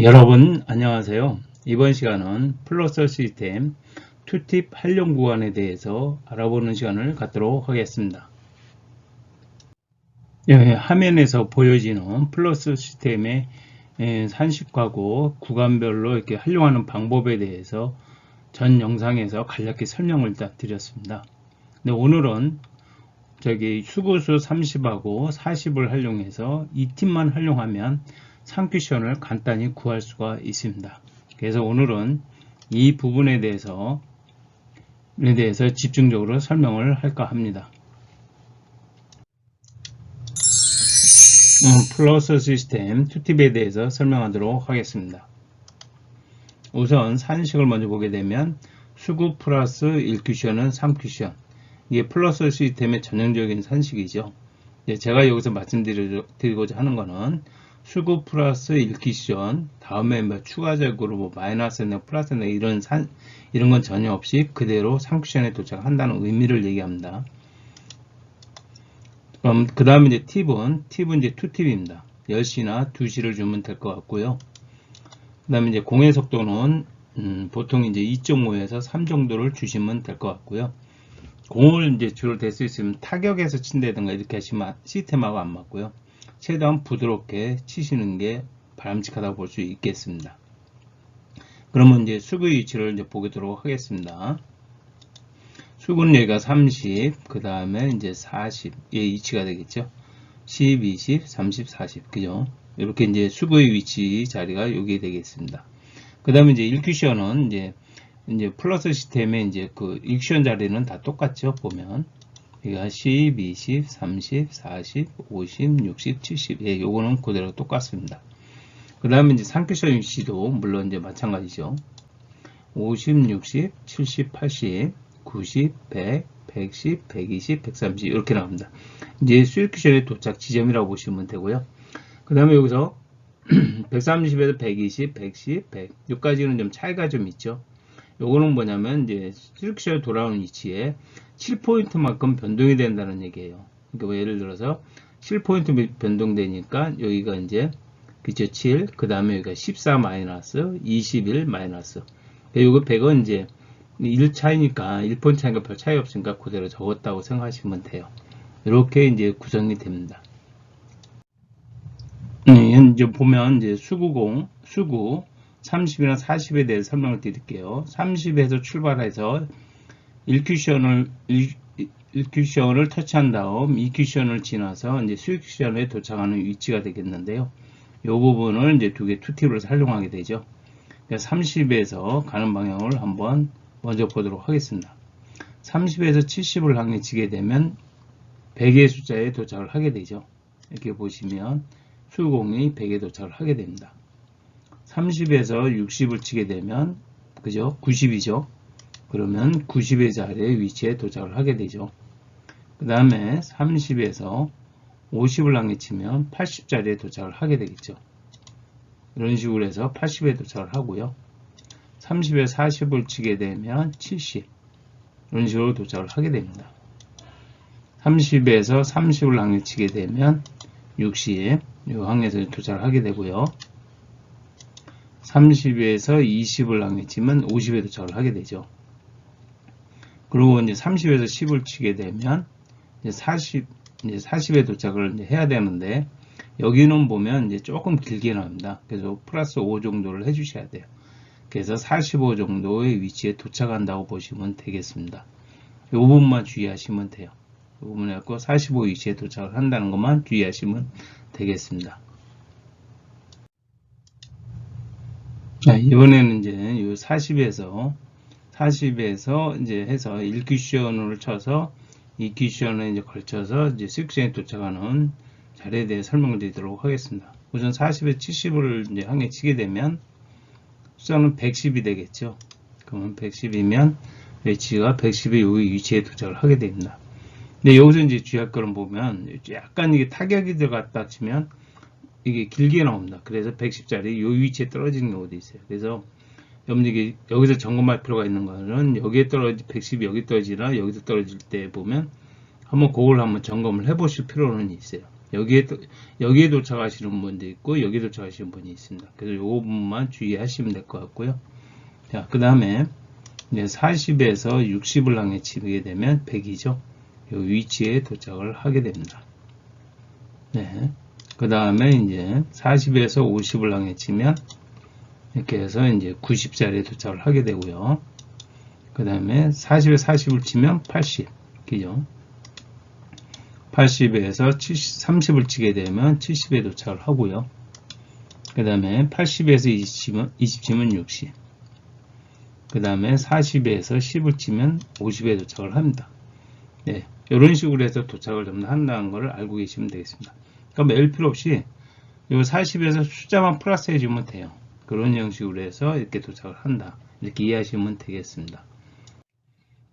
여러분 안녕하세요. 이번 시간은 플러스 시스템 툴팁 활용 구간에 대해서 알아보는 시간을 갖도록 하겠습니다. 예, 화면에서 보여지는 플러스 시스템의 예, 산식하고 구간별로 이렇게 활용하는 방법에 대해서 전 영상에서 간략히 설명을 다 드렸습니다. 근데 오늘은 저기 수구수 30하고 40을 활용해서 이 팁만 활용하면 상퀴션을 간단히 구할 수가 있습니다. 그래서 오늘은 이 부분에 대해서 에 대해서 집중적으로 설명을 할까 합니다. 음, 플러스 시스템 2팁에 대해서 설명하도록 하겠습니다. 우선 산식을 먼저 보게 되면 수구 플러스 1퀴션은 3퀴션 이게 플러스 시스템의 전형적인 산식이죠. 제가 여기서 말씀드리고자 하는 것은 수구 플러스 1퀴션 다음에 뭐 추가적으로 뭐 마이너스나 플러스나 이런 산 이런 건 전혀 없이 그대로 3퀴션에 도착한다는 의미를 얘기합니다. 그럼 그 다음에 이제 팁은 팁은 이제 2팁입니다. 10시나 2시를 주면 될 것 같고요. 그 다음에 이제 공의 속도는 음, 보통 이제 2.5에서 3 정도를 주시면 될 것 같고요. 공을 이제 주로 댈수 있으면 타격에서 친다든가 이렇게 하시면 시스템하고 안 맞고요. 최대한 부드럽게 치시는 게 바람직하다고 볼 수 있겠습니다. 그러면 이제 수구의 위치를 이제 보도록 하겠습니다. 수구는 여기가 30, 그 다음에 이제 40, 의 위치가 되겠죠. 10, 20, 30, 40, 그죠? 이렇게 이제 수구의 위치 자리가 여기 되겠습니다. 그 다음에 이제 1큐션은 이제 이제 플러스 시스템의 이제 그 1큐션 자리는 다 똑같죠, 보면. 여기가 10, 20, 30, 40, 50, 60, 70. 예, 요거는 그대로 똑같습니다. 그 다음에 이제 3큐션 위치도 물론 이제 마찬가지죠. 50, 60, 70, 80, 90, 100, 110, 120, 130 이렇게 나옵니다. 이제 수익큐션의 도착 지점이라고 보시면 되고요. 그 다음에 여기서 130에서 120, 110, 100 여기까지는 좀 차이가 좀 있죠. 요거는 뭐냐면 이제 수익큐션에 돌아오는 위치에 7포인트만큼 변동이 된다는 얘기예요. 그러니까 뭐 예를 들어서 7포인트 변동되니까 여기가 이제 그죠 7, 그 다음에 여기가 14 마이너스, 21 마이너스. 이거 100은 이제 1 차이니까 1포인트 차이가 별 차이 없으니까 그대로 적었다고 생각하시면 돼요. 이렇게 이제 구성이 됩니다. 네, 이제 보면 이제 수구공, 수구 30이나 40에 대해 설명을 드릴게요. 30에서 출발해서 1큐션을 1큐션을 터치한 다음 2큐션을 지나서 이제 수익 큐션에 도착하는 위치가 되겠는데요. 이 부분을 이제 두 개 투팁으로 활용하게 되죠. 30에서 가는 방향을 한번 먼저 보도록 하겠습니다. 30에서 70을 향해 지게 되면 100의 숫자에 도착을 하게 되죠. 이렇게 보시면 수공이 100에 도착을 하게 됩니다. 30에서 60을 치게 되면 그죠? 90이죠. 그러면 90의 자리에 위치에 도착을 하게 되죠. 그 다음에 30에서 50을 향해 치면 80자리에 도착을 하게 되겠죠. 이런 식으로 해서 80에 도착을 하고요. 30에 40을 치게 되면 70 이런 식으로 도착을 하게 됩니다. 30에서 30을 향해 치게 되면 60 이 항에서 도착을 하게 되고요. 30에서 20을 향해 치면 50에 도착을 하게 되죠. 그리고 이제 30에서 10을 치게 되면 이제 40, 이제 40에 도착을 이제 해야 되는데 여기는 보면 이제 조금 길게 나옵니다. 그래서 플러스 5 정도를 해주셔야 돼요. 그래서 45 정도의 위치에 도착한다고 보시면 되겠습니다. 이 부분만 주의하시면 돼요. 이 부분에 갖고 45 위치에 도착을 한다는 것만 주의하시면 되겠습니다. 자, 이번에는 이제 이 40에서 40에서 이제 해서 1큐션을 쳐서 2큐션에 이제 걸쳐서 이제 6큐션에 도착하는 자리에 대해 설명을 드리도록 하겠습니다. 우선 40에 70을 이제 항해 치게 되면 숫자는 110이 되겠죠. 그러면 110이면 위치가 110의 요 위치에 도착을 하게 됩니다. 근데 여기서 이제 주의할 거를 보면 약간 이게 타격이 들어갔다 치면 이게 길게 나옵니다. 그래서 110짜리 요 위치에 떨어지는 경우도 있어요. 그래서 여러분들이 여기서 점검할 필요가 있는 거는 여기에 떨어지 110이 여기 떨어지나 여기서 떨어질 때 보면 한번 그걸 한번 점검을 해 보실 필요는 있어요. 여기에 도- 여기에 도착하시는 분도 있고 여기에 도착하시는 분이 있습니다. 그래서 요 부분만 주의하시면 될 것 같고요. 자, 그 다음에 이제 40에서 60을 향해 치게 되면 100이죠. 요 위치에 도착을 하게 됩니다. 네. 그 다음에 이제 40에서 50을 향해 치면 이렇게 해서 이제 90자리에 도착을 하게 되고요. 그 다음에 40에 40을 치면 80. 그죠? 80에서 70, 30을 치게 되면 70에 도착을 하고요. 그 다음에 80에서 20 치면, 20 치면 60. 그 다음에 40에서 10을 치면 50에 도착을 합니다. 네, 이런 식으로 해서 도착을 좀 한다는 것을 알고 계시면 되겠습니다. 그럼 매일 필요 없이 이 40에서 숫자만 플러스 해주면 돼요. 그런 형식으로 해서 이렇게 도착을 한다. 이렇게 이해하시면 되겠습니다.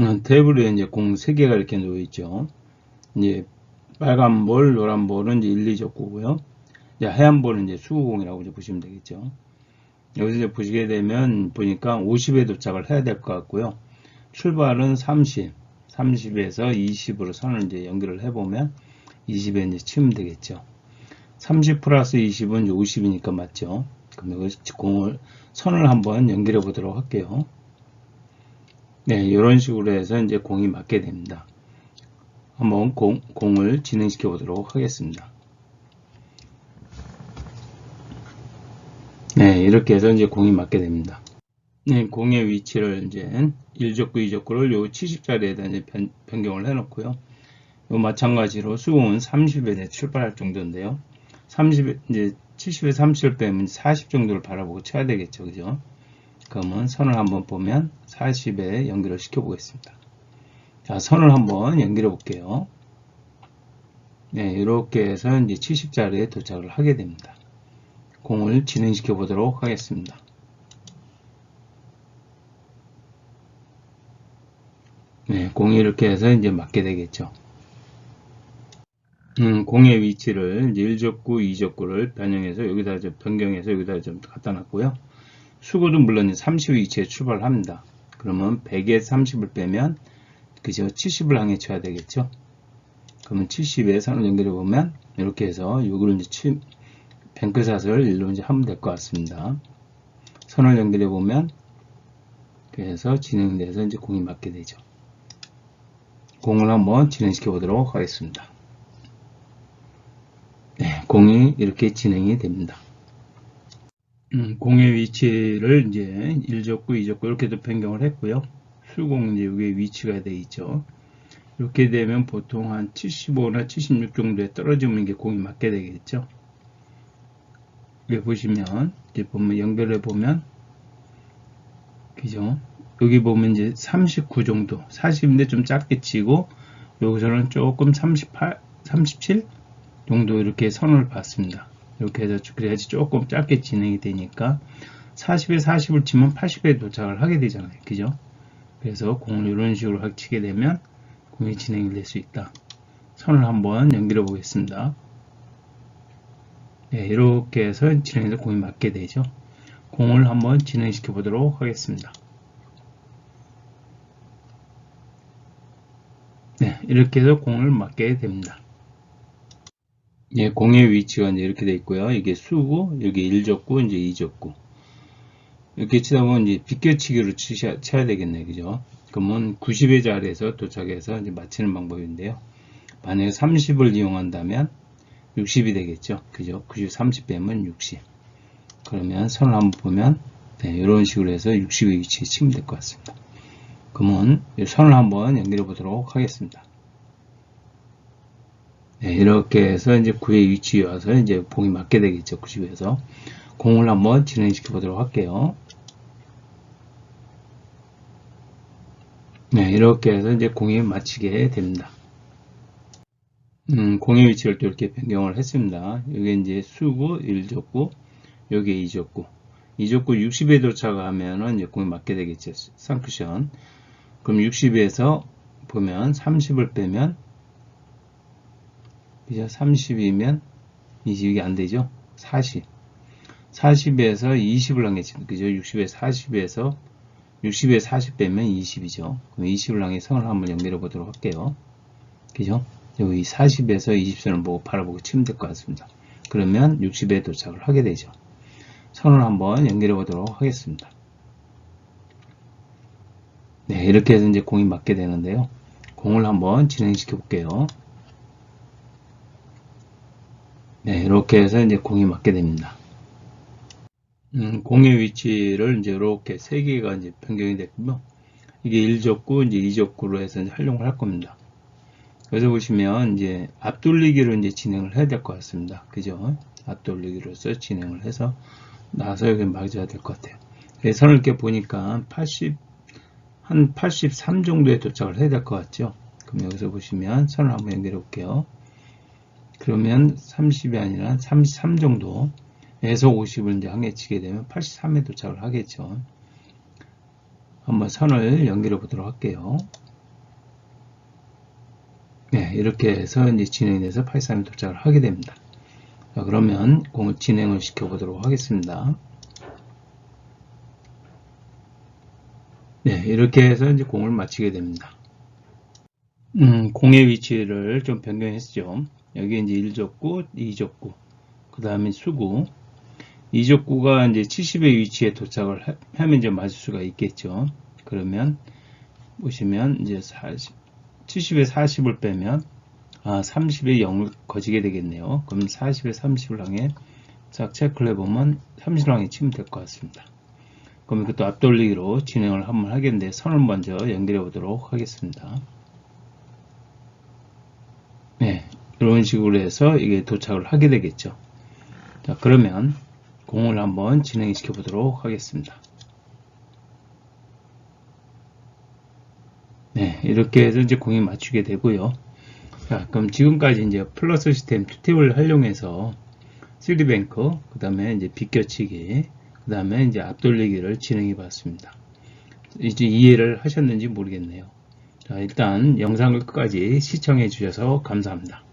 어, 테이블에 이제 공 3개가 이렇게 놓여 있죠. 이제 빨간 볼, 노란 볼은 이제 1, 2적 고고요. 이제 하얀 볼은 이제 수구공이라고 이제 보시면 되겠죠. 여기서 이제 보시게 되면 보니까 50에 도착을 해야 될 것 같고요. 출발은 30, 30에서 20으로 선을 이제 연결을 해보면 20에 이제 치면 되겠죠. 30 플러스 20은 이제 50이니까 맞죠. 그럼 여기 공을 선을 한번 연결해 보도록 할게요. 네, 이런 식으로 해서 이제 공이 맞게 됩니다. 한번 공, 공을 진행시켜 보도록 하겠습니다. 네, 이렇게 해서 이제 공이 맞게 됩니다. 네, 공의 위치를 이제 1족구, 2족구를 요 70자리에다 이제 변, 변경을 해 놓고요. 요 마찬가지로 수공은 30에 출발할 정도인데요. 30에, 이제 70에 30을 빼면 40 정도를 바라보고 쳐야 되겠죠. 그죠? 그러면 선을 한번 보면 40에 연결을 시켜 보겠습니다. 자, 선을 한번 연결해 볼게요. 네, 이렇게 해서 이제 70자리에 도착을 하게 됩니다. 공을 진행시켜 보도록 하겠습니다. 네, 공이 이렇게 해서 이제 맞게 되겠죠. 음, 공의 위치를 이제 1족구, 2족구를 변형해서 여기다 좀 변경해서 여기다 좀 갖다 놨고요. 수구도 물론 30 위치에 출발합니다. 그러면 100에 30을 빼면 그죠? 70을 향해 쳐야 되겠죠? 그러면 70에 선을 연결해 보면 이렇게 해서 요거를 이제 치, 뱅크샷을 일로 이제 하면 될 것 같습니다. 선을 연결해 보면 그래서 진행돼서 이제 공이 맞게 되죠. 공을 한번 진행시켜 보도록 하겠습니다. 네, 공이 이렇게 진행이 됩니다. 음, 공의 위치를 이제 1족구, 2족구 이렇게도 변경을 했고요. 수공 이제 여기에 위치가 되어 있죠. 이렇게 되면 보통 한 75나 76 정도에 떨어지면 이게 공이 맞게 되겠죠. 여기 보시면 이제 보면 연결해 보면 그죠? 여기 보면 이제 39 정도, 40인데 좀 작게 치고 여기서는 조금 38, 37 정도 이렇게 선을 봤습니다. 이렇게 해서 그래야지 조금 짧게 진행이 되니까 40에 40을 치면 80에 도착을 하게 되잖아요. 그죠? 그래서 공을 이런 식으로 치게 되면 공이 진행이 될 수 있다. 선을 한번 연결해 보겠습니다. 네, 이렇게 해서 진행해서 공이 맞게 되죠. 공을 한번 진행시켜 보도록 하겠습니다. 네, 이렇게 해서 공을 맞게 됩니다. 예, 공의 위치가 이제 이렇게 돼 있고요. 이게 수구, 여기 1족구, 이제 2족구. 이렇게 치다 보면 이제 비껴치기로 치셔, 쳐야 되겠네. 그죠? 그러면 90의 자리에서 도착해서 이제 맞히는 방법인데요. 만약에 30을 이용한다면 60이 되겠죠. 그죠? 90, 30 빼면 60. 그러면 선을 한번 보면, 네, 이런 식으로 해서 60의 위치에 치면 될 것 같습니다. 그러면 이 선을 한번 연결해 보도록 하겠습니다. 네, 이렇게 해서 이제 9의 위치에 와서 이제 봉이 맞게 되겠죠. 90에서. 공을 한번 진행시켜 보도록 할게요. 네, 이렇게 해서 이제 공이 맞히게 됩니다. 음, 공의 위치를 또 이렇게 변경을 했습니다. 여기 이제 수구 1족구, 여기 2족구. 2족구 60에 도착하면은 이제 공이 맞게 되겠죠. 쌍쿠션. 그럼 60에서 보면 30을 빼면 그죠? 30이면 20이 안 되죠? 40. 40에서 20을 향해 그죠? 60에 40에서 60에 40 빼면 20이죠. 그럼 20을 향해 선을 한번 연결해 보도록 할게요. 그죠? 여기 40에서 20선을 보고 바라보고 치면 될 것 같습니다. 그러면 60에 도착을 하게 되죠. 선을 한번 연결해 보도록 하겠습니다. 네, 이렇게 해서 이제 공이 맞게 되는데요. 공을 한번 진행시켜 볼게요. 네, 이렇게 해서 이제 공이 맞게 됩니다. 음, 공의 위치를 이제 이렇게 세 개가 이제 변경이 됐고요. 이게 1족구, 이제 2족구로 해서 이제 활용을 할 겁니다. 여기서 보시면 이제 앞돌리기로 이제 진행을 해야 될 것 같습니다. 그죠? 앞돌리기로서 진행을 해서 나서 여기 맞아야 될 것 같아요. 네, 선을 이렇게 보니까 80, 한 83 정도에 도착을 해야 될 것 같죠? 그럼 여기서 보시면 선을 한번 연결해 볼게요. 그러면 30이 아니라 33 정도 에서 50을 이제 항해 치게 되면 83에 도착을 하겠죠. 한번 선을 연결해 보도록 할게요. 네, 이렇게 해서 이제 진행이 돼서 83에 도착을 하게 됩니다. 자, 그러면 공을 진행을 시켜 보도록 하겠습니다. 네, 이렇게 해서 이제 공을 마치게 됩니다. 음, 공의 위치를 좀 변경했죠. 여기 이제 1족구, 2족구, 그 다음에 수구, 2족구가 이제 70의 위치에 도착을 하- 하면 이제 맞을 수가 있겠죠. 그러면 보시면 이제 40, 70에 40을 빼면 아, 30에 0을 거지게 되겠네요. 그럼 40에 30을 향해 자 체크를 해보면 30을 향해 치면 될 것 같습니다. 그럼 이것도 앞돌리기로 진행을 한번 하겠는데 선을 먼저 연결해 보도록 하겠습니다. 네, 이런 식으로 해서 이게 도착을 하게 되겠죠. 자, 그러면 공을 한번 진행시켜 보도록 하겠습니다. 네, 이렇게 해서 이제 공이 맞추게 되고요. 자, 그럼 지금까지 이제 플러스 시스템 튜팁을 활용해서 3D뱅크, 그 다음에 이제 비껴치기, 그 다음에 이제 앞돌리기를 진행해 봤습니다. 이제 이해를 하셨는지 모르겠네요. 자, 일단 영상을 끝까지 시청해 주셔서 감사합니다.